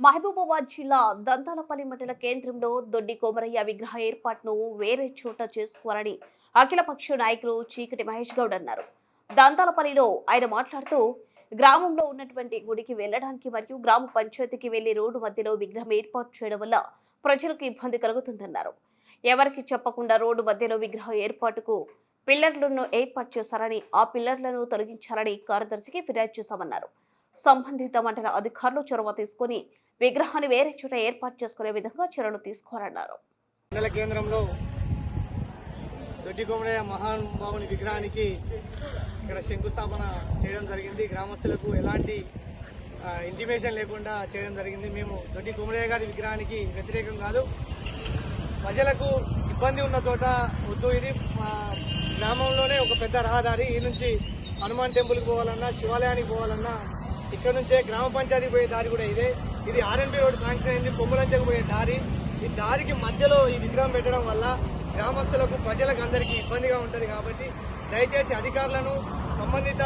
మహబూబాబాద్ జిల్లా దంతాలపల్లి మండల కేంద్రంలో దొడ్డి కోమరయ్య విగ్రహ ఏర్పాటును వేరే చోట చేసుకోవాలని అఖిలపక్ష నాయకులు చీకటి మహేష్ గౌడ్ అన్నారు. దంతాలపల్లిలో ఆయన మాట్లాడుతూ గ్రామంలో ఉన్నటువంటి గుడికి వెళ్ళడానికి మరియు గ్రామ పంచాయతీకి వెళ్ళే రోడ్డు మధ్యలో విగ్రహం ఏర్పాటు చేయడం వల్ల ప్రజలకు ఇబ్బంది కలుగుతుందన్నారు. ఎవరికి చెప్పకుండా రోడ్డు మధ్యలో విగ్రహం ఏర్పాటుకు పిల్లర్లను ఏర్పాటు చేశారని ఆ పిల్లర్లను తొలగించాలని కార్యదర్శికి ఫిర్యాదు చేశామన్నారు. సంబంధిత మండల అధికారులు చొరవ తీసుకుని విగ్రహాన్ని వేరే చోట ఏర్పాటు చేసుకునే విధంగా చర్యలు తీసుకోవాలన్నారు. మండల కేంద్రంలో దొడ్డి కొమరయ్య మహానుభావుని విగ్రహానికి ఇక్కడ శంకుస్థాపన చేయడం జరిగింది. గ్రామస్తులకు ఎలాంటి ఇంటిమేషన్ లేకుండా చేయడం జరిగింది. మేము దొడ్డి కొమరయ్య గారి విగ్రహానికి వ్యతిరేకం కాదు. ప్రజలకు ఇబ్బంది ఉన్న చోట వద్దు. ఇది మా గ్రామంలోనే ఒక పెద్ద రహదారి. ఈ నుంచి హనుమాన్ టెంపుల్కి పోవాలన్నా శివాలయానికి పోవాలన్నా ఇక్కడ నుంచే గ్రామ పంచాయతీ పోయే దారి కూడా ఇదే. ఇది ఆర్ఎన్బి రోడ్ శాంక్షన్ అయింది పొమ్ములంచెకు పోయే దారి. ఈ దారికి మధ్యలో ఈ విగ్రహం పెట్టడం వల్ల గ్రామస్తులకు ప్రజలకు అందరికీ ఇబ్బందిగా ఉంటుంది కాబట్టి దయచేసి అధికారులను సంబంధిత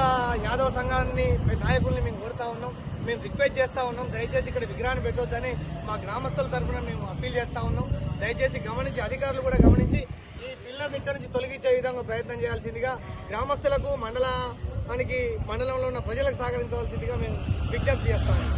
యాదవ సంఘాన్ని నాయకుల్ని మేము కోరుతా ఉన్నాం. మేము రిక్వెస్ట్ చేస్తా ఉన్నాం. దయచేసి ఇక్కడ విగ్రహాన్ని పెట్టొద్దని మా గ్రామస్తుల తరఫున మేము అప్పీల్ చేస్తా ఉన్నాం. దయచేసి గమనించి అధికారులు కూడా గమనించి ఈ పిల్లర్ని ఇక్కడ నుంచి తొలగించే విధంగా ప్రయత్నం చేయాల్సిందిగా గ్రామస్తులకు మండల మనకి మండలంలో ఉన్న ప్రజలకు సహకరించవలసిందిగా మేము విజ్ఞప్తి చేస్తాము